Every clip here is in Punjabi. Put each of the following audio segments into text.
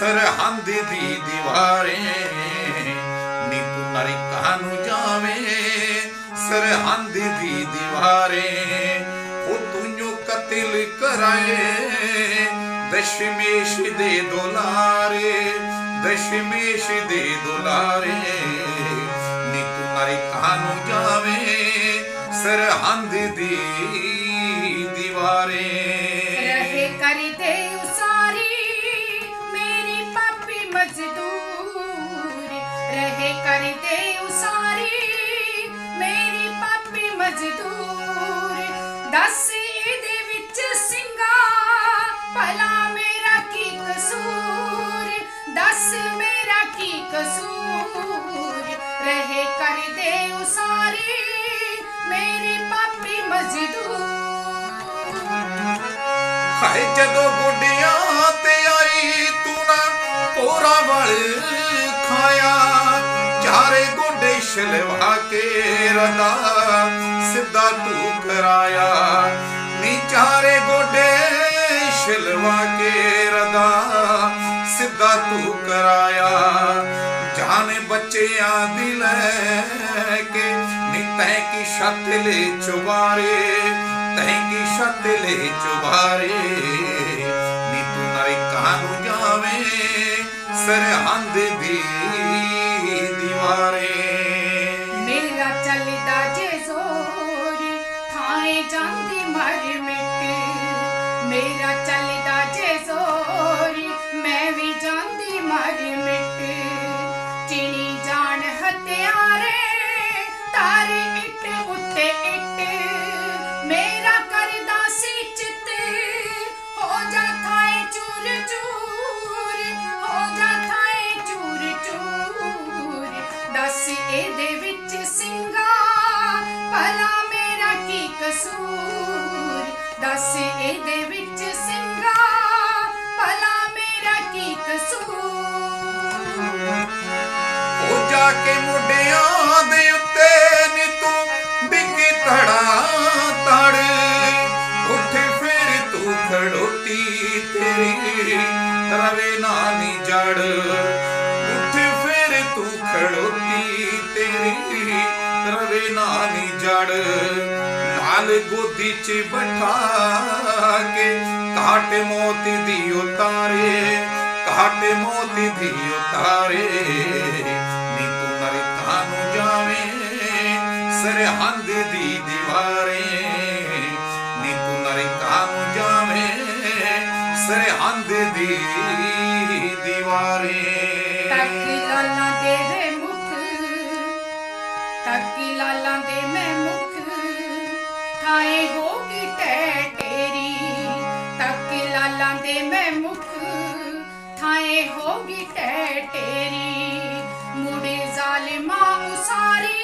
ਸਰਹੰਦ ਦੀ ਦੀਵਾਰੇ ਨੀ ਤੂੰ ਨਰਕਾਂ ਨੂੰ ਜਾਵੇ? ਸਰਹੰਦ ਦੀ ਦੀਵਾਰੇ ਉਹ ਤੂੰ ਕਤਲ ਕਰਾਏ, ਦਸ਼ਮੇਸ਼ ਦੇ ਦੁਲਾਰੇ, ਦਸ਼ਮੇਸ਼ ਦੇ ਦੁਲਾਰੇ ਨੀ ਤੂੰ ਨਰਕਾਂ ਨੂੰ ਜਾਵੇ? ਸਰਹੰਦ ਦੀ ਮਜ਼ਦੂਰ ਰਹੇ ਕਰਦੇ ਉਸਾਰੀ। ਮੇਰੀ ਪਾਪੀ ਮਜ਼ਦੂਰ, ਦੱਸ ਇਹਦੇ ਵਿੱਚ ਸਿੰਘਾ, ਭਲਾ ਮੇਰਾ ਕੀ ਕਸੂਰ? ਦੱਸ ਮੇਰਾ ਕੀ ਕਸੂਰ? ਰਹੇ ਕਰਦੇ ਉਸਾਰੀ। ਮੇਰੀ ਪਾਪੀ ਮਜ਼ਦੂਰ। ਹਾਏ ਜਦੋਂ ਗੋਡਿਆਂ ਤੇ ਤੂੰ ਨਾ ਪੋਰਾ ਵਾਲ ਖਾਇਆ। ਚਾਰੇ ਗੋਡੇ ਛਲਵਾ ਕੇ ਰਦਾ, ਸਿੱਧਾ ਤੂੰ ਕਰਾਇਆ ਨੀ ਚਾਰੇ ਗੋਡੇ ਛਲਵਾ ਕੇ ਰਦਾ, ਸਿੱਧਾ ਤੂੰ ਕਰਾਇਆ ਜਾਨ ਬੱਚਿਆਂ ਦੀ ਲੈ ਕੇ ਨੀ ਤੈ ਕੀ ਛੱਤ ਲੈ ਚੁਬਾਰੇ, ਤੈ ਕੀ ਛੱਤ ਲੈ ਚੁਬਾਰੇ। ਸਰਹੰਦ ਦੀ ਦੀਵਾਰੇ ਮੇਰਾ ਚੱਲਦਾ ਜੇ ਜ਼ੋਰ ਥਾਏ ਜਾਂਦੀ ਮਰ ਮਿੱਟੀ। ਮੇਰਾ ਚੱਲਦਾ ਜੇ ਜ਼ੋਰ, ਮੈਂ ਵੀ ਜਾਂਦੀ ਮਰ ਮਿੱਟੀ। ਚਿਣੀ ਜਾਣ ਹਥਿਆਰੇ ਤਾਰੇ ਇੱਟ ਉੱਤੇ ਇੱਟ। ਇਹਦੇ ਵਿੱਚ ਸਿੰਘਾ ਭਲਾ ਮੇਰਾ ਕੀ ਕਸੂਰ? ਦੱਸ ਇਹਦੇ ਵਿੱਚ ਸਿੰਘਾ ਭਲਾ ਮੇਰਾ ਕੀ ਕਸੂਰ? ਉਹ ਜਾ ਕੇ ਮੁੰਡਿਆਂ ਦੇ ਉੱਤੇ ਨੀ ਤੂੰ ਡਿੱਗੀ ਧੜਾ ਧੜ। ਉੱਠ ਫਿਰ ਤੂੰ ਖੜੋਤੀ ਤੇਰੀ। ਰਵੇ ਨਾ ਨੀ ਜੜ। ਖੜੋਤੀ ਤੇਰੀ ਰਵੇ ਨਾ ਜੜ। ਨਾਲ ਗੋਦੀ ਚ ਬਿਠਾ ਕੇ ਕਾਟ ਮੋਤੀ ਦੀ ਉਤਾਰੇ ਕਾਟ ਮੋਤੀ ਦੀ ਉਤਾਰੇ। ਨੀ ਤੂੰ ਨਰਕਾਂ ਨੂੰ ਜਾਵੇਂ, ਸਰਹੰਦ ਦੀ ਦੀਵਾਰੇ। ਨੀ ਤੂੰ ਨਰਕਾਂ ਨੂੰ ਜਾਵੇਂ, ਸਰਹੰਦ ਦੀ ਦੀਵਾਰੇ। ਥਾਏ ਹੋ ਟੈ ਤੇਰੀ? ਤੱਕ ਲਾਲਾਂ ਦੇ ਮੈਂ ਮੁਖ ਥਾਏ ਹੋਗੀ ਟੈ ਟੇਰੀ ਮੁੜੇ ਜ਼ਾਲਿਮਾ ਉਸਾਰੀ,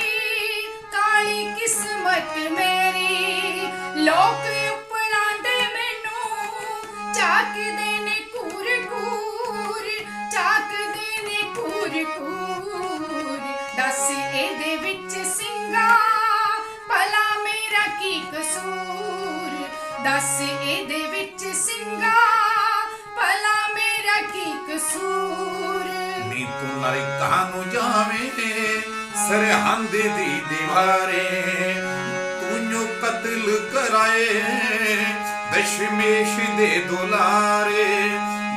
ਕਾਲੀ ਕਿਸਮਤ ਮੇਰੀ। ਲੋਕ ਉਪਰਾਂਦੇ ਮੈਨੂੰ, ਚਾਕਦੇ ਨੇ ਕੂਰ ਕੂਰ, ਚਾਕਦੇ ਨੇ ਕੂਰ ਕੂਰ। ਦੱਸ ਇਹਦੇ ਵਿੱਚ ਸਿੰਘਾ ਕਸੂਰ। ਦੱਸ ਇਹਦੇ ਵਿੱਚ ਸਿੰਘਾ ਭਲਾ ਮੇਰਾ ਕੀ ਕਸੂਰ? ਨੀ ਤੂੰ ਨਰਕਾਂ ਨੂੰ ਜਾਵੇਂ? ਸਰਹੰਦ ਦੀ ਦੀਵਾਰੇ, ਤੂੰ ਕਤਲ ਕਰਾਏ, ਦਸ਼ਮੇਸ਼ ਦੇ ਦੁਲਾਰੇ,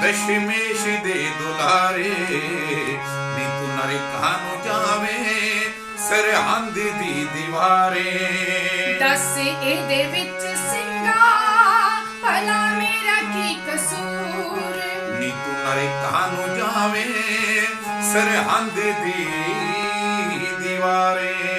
ਦਸ਼ਮੇਸ਼ ਦੇ ਦੁਲਾਰੇ। ਨੀ ਤੂੰ ਨਰਕਾਂ ਨੂੰ ਜਾਵੇਂ? ਸਰਹੰਦ ਦੀ ਦੀਵਾਰੇ। ਦੱਸ ਇਹਦੇ ਵਿੱਚ ਸਿੰਘਾ ਭਲਾ ਮੇਰਾ ਕੀ ਕਸੂਰ? ਨੀ ਤੂੰ ਨਰਕਾਂ ਨੂੰ ਜਾਵੇ? ਸਰਹੰਦ ਦੀ ਦੀਵਾਰੇ।